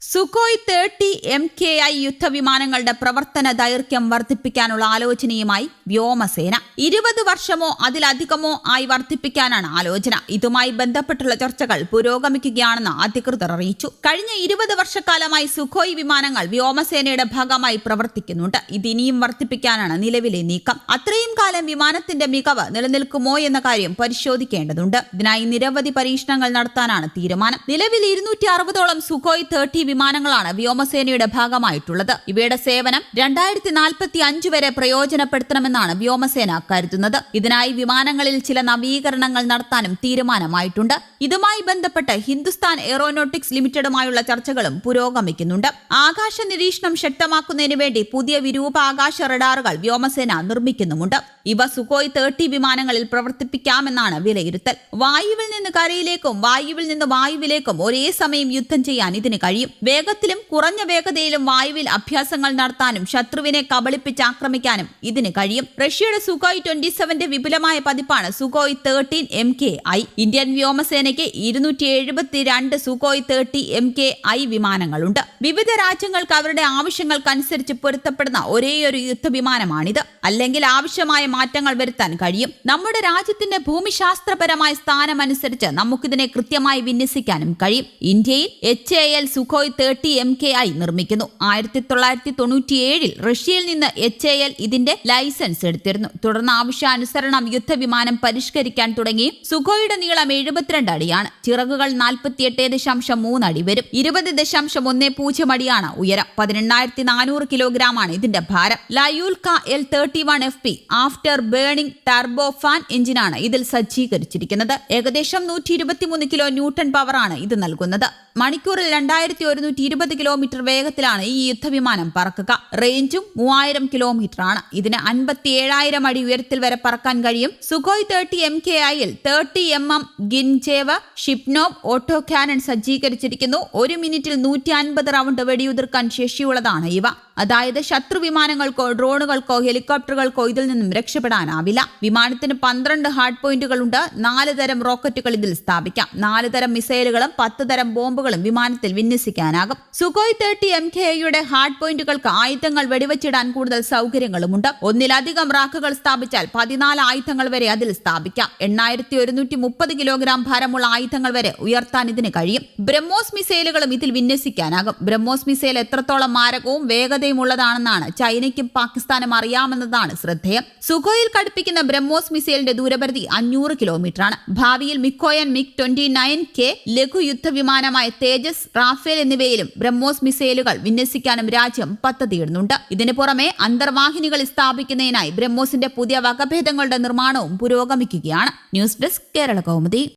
Sukhoi thirty M K I യുദ്ധവിമാനങ്ങളുടെ പ്രവർത്തന ദൈർഘ്യം വർദ്ധിപ്പിക്കാനുള്ള ആലോചനയുമായി വ്യോമസേന. ഇരുപത് വർഷമോ അതിലധികമോ ആയി വർദ്ധിപ്പിക്കാനാണ് ആലോചന. ഇതുമായി ബന്ധപ്പെട്ടുള്ള ചർച്ചകൾ പുരോഗമിക്കുകയാണെന്ന് അധികൃതർ അറിയിച്ചു. കഴിഞ്ഞ ഇരുപത് വർഷക്കാലമായി സുഖോയ് വിമാനങ്ങൾ വ്യോമസേനയുടെ ഭാഗമായി പ്രവർത്തിക്കുന്നുണ്ട്. ഇത് ഇനിയും വർദ്ധിപ്പിക്കാനാണ് നിലവിലെ നീക്കം. അത്രയും കാലം വിമാനത്തിന്റെ മികവ് നിലനിൽക്കുമോ എന്ന കാര്യം പരിശോധിക്കേണ്ടതുണ്ട്. ഇതിനായി നിരവധി പരീക്ഷണങ്ങൾ നടത്താനാണ് തീരുമാനം. നിലവിൽ ഇരുന്നൂറ്റി അറുപതോളം സുഖോയ് തേർട്ടി വിമാനങ്ങളാണ് വ്യോമസേനയുടെ ഭാഗമായിട്ടുള്ളത്. ഇവയുടെ സേവനം രണ്ടായിരത്തി നാൽപ്പത്തി അഞ്ച് വരെ പ്രയോജനപ്പെടുത്തണമെന്നാണ് വ്യോമസേന കരുതുന്നത്. ഇതിനായി വിമാനങ്ങളിൽ ചില നവീകരണങ്ങൾ നടത്താനും തീരുമാനമായിട്ടുണ്ട്. ഇതുമായി ബന്ധപ്പെട്ട് ഹിന്ദുസ്ഥാൻ എയറോനോട്ടിക്സ് ലിമിറ്റഡുമായുള്ള ചർച്ചകളും പുരോഗമിക്കുന്നുണ്ട്. ആകാശ നിരീക്ഷണം ശക്തമാക്കുന്നതിന് വേണ്ടി പുതിയ വിരൂപ ആകാശ റഡാറുകൾ വ്യോമസേന നിർമ്മിക്കുന്നുമുണ്ട്. ഇവ സുഖോയ് തേർട്ടി വിമാനങ്ങളിൽ പ്രവർത്തിപ്പിക്കാമെന്നാണ് വിലയിരുത്തൽ. വായുവിൽ നിന്ന് കരയിലേക്കും വായുവിൽ നിന്ന് വായുവിലേക്കും ഒരേ സമയം യുദ്ധം ചെയ്യാൻ ഇതിന് കഴിയും. വേഗത്തിലും കുറഞ്ഞ വേഗതയിലും വായുവിൽ അഭ്യാസങ്ങൾ നടത്താനും ശത്രുവിനെ കബളിപ്പിച്ച് ആക്രമിക്കാനും ഇതിന് കഴിയും. റഷ്യയുടെ സുഖോയ് ട്വന്റി സെവന്റെ വിപുലമായ പതിപ്പാണ് Sukhoi thirteen M K I. Indian വ്യോമസേനയ്ക്ക് ഇരുന്നൂറ്റി എഴുപത്തിരണ്ട് Sukhoi thirty M K I വിമാനങ്ങളുണ്ട്. വിവിധ രാജ്യങ്ങൾക്ക് അവരുടെ ആവശ്യങ്ങൾക്കനുസരിച്ച് പൊരുത്തപ്പെടുന്ന ഒരേയൊരു യുദ്ധവിമാനമാണിത്. അല്ലെങ്കിൽ ആവശ്യമായ മാറ്റങ്ങൾ വരുത്താൻ കഴിയും. നമ്മുടെ രാജ്യത്തിന്റെ ഭൂമിശാസ്ത്രപരമായ സ്ഥാനമനുസരിച്ച് നമുക്കിതിനെ കൃത്യമായി വിന്യസിക്കാനും കഴിയും. ഇന്ത്യയിൽ H A L Sukhoi thirty M K I നിർമ്മിക്കുന്നു. ആയിരത്തി തൊള്ളായിരത്തി തൊണ്ണൂറ്റിയേഴിൽ റഷ്യയിൽ നിന്ന് എച്ച് എ എൽ ഇതിന്റെ ലൈസൻസ് എടുത്തിരുന്നു. തുടർന്ന് ആവശ്യാനുസരണം യുദ്ധവിമാനം പരിഷ്കരിക്കാൻ തുടങ്ങി. സുഖോയുടെ നീളം എഴുപത്തിരണ്ട് അടിയാണ്. ചിറകുകൾ നാൽപ്പത്തിയെട്ട് ദശാംശം മൂന്ന് അടി വരും. ഇരുപത് ദശാംശം ഒന്ന് പൂജ്യം അടിയാണ് ഉയരം. പതിനെണ്ണായിരത്തി നാനൂറ് കിലോഗ്രാം ആണ് ഇതിന്റെ ഭാരം. Lyulka L thirty one F P after burning turbo fan എഞ്ചിനാണ് ഇതിൽ സജ്ജീകരിച്ചിരിക്കുന്നത്. ഏകദേശം നൂറ്റി ഇരുപത്തിമൂന്ന് കിലോ ന്യൂട്ടൺ പവറാണ് ഇത് നൽകുന്നത്. മണിക്കൂറിൽ രണ്ടായിരത്തി ഒരുന്നൂറ്റി ഇരുപത് കിലോമീറ്റർ വേഗത്തിലാണ് ഈ യുദ്ധവിമാനം പറക്കുക. റേഞ്ചും മൂവായിരം കിലോമീറ്റർ ആണ് ഇതിന് അൻപത്തി ഏഴായിരം അടി ഉയരത്തിൽ വരെ പറക്കാൻ കഴിയും. സുഖോയ് തേർട്ടി എം കെ ഐയിൽ thirty M M Gryazev Shipunov autocannon സജ്ജീകരിച്ചിരിക്കുന്നു. ഒരു മിനിറ്റിൽ നൂറ്റി അൻപത് റൗണ്ട് വെടിയുതിർക്കാൻ ശേഷിയുള്ളതാണ് ഇവ. അതായത് ശത്രു വിമാനങ്ങൾക്കോ ഡ്രോണുകൾക്കോ ഹെലികോപ്റ്ററുകൾക്കോ ഇതിൽ നിന്നും രക്ഷപ്പെടാനാവില്ല. വിമാനത്തിന് പന്ത്രണ്ട് ഹാർഡ് പോയിന്റുകൾ ഉണ്ട് നാല് തരം റോക്കറ്റുകൾ ഇതിൽ സ്ഥാപിക്കാം. നാല് തരം മിസൈലുകളും പത്ത് തരം ബോംബുകളും വിമാനത്തിൽ വിന്യസിക്കാനാകും. സുഖോയ് തേർട്ടി എം കെ യുടെ ഹാർഡ് പോയിന്റുകൾക്ക് ആയുധങ്ങൾ വെടിവെച്ചിടാൻ കൂടുതൽ സൗകര്യങ്ങളുമുണ്ട്. ഒന്നിലധികം റാക്കുകൾ സ്ഥാപിച്ചാൽ പതിനാല് ആയുധങ്ങൾ വരെ അതിൽ സ്ഥാപിക്കാം. എണ്ണായിരത്തി ഒരുന്നൂറ്റി മുപ്പത് കിലോഗ്രാം ഭാരമുള്ള ആയുധങ്ങൾ വരെ ഉയർത്താൻ ഇതിന് കഴിയും. ബ്രഹ്മോസ് മിസൈലുകളും ഇതിൽ വിന്യസിക്കാനാകും. ബ്രഹ്മോസ് മിസൈൽ എത്രത്തോളം മാരകവും വേഗത ഉള്ളതാണെന്നാണ് ചൈനയ്ക്കും പാകിസ്ഥാനും അറിയാമെന്നതാണ് ശ്രദ്ധേയം. സുഖോയിൽ ഘടിപ്പിക്കുന്ന ബ്രഹ്മോസ് മിസൈലിന്റെ ദൂരപരിധി അഞ്ഞൂറ് കിലോമീറ്ററാണ്. ഭാവിയിൽ Mikoyan MiG twenty nine K ലഘു യുദ്ധ വിമാനമായ തേജസ് റാഫേൽ എന്നിവയിലും ബ്രഹ്മോസ് മിസൈലുകൾ വിന്യസിക്കാനും രാജ്യം പദ്ധതിയിടുന്നുണ്ട്. ഇതിനു പുറമെ അന്തർവാഹിനികളിൽ സ്ഥാപിക്കുന്നതിനായി ബ്രഹ്മോസിന്റെ പുതിയ വകഭേദങ്ങളുടെ നിർമ്മാണവും പുരോഗമിക്കുകയാണ്. News desk Kerala Kaumudi.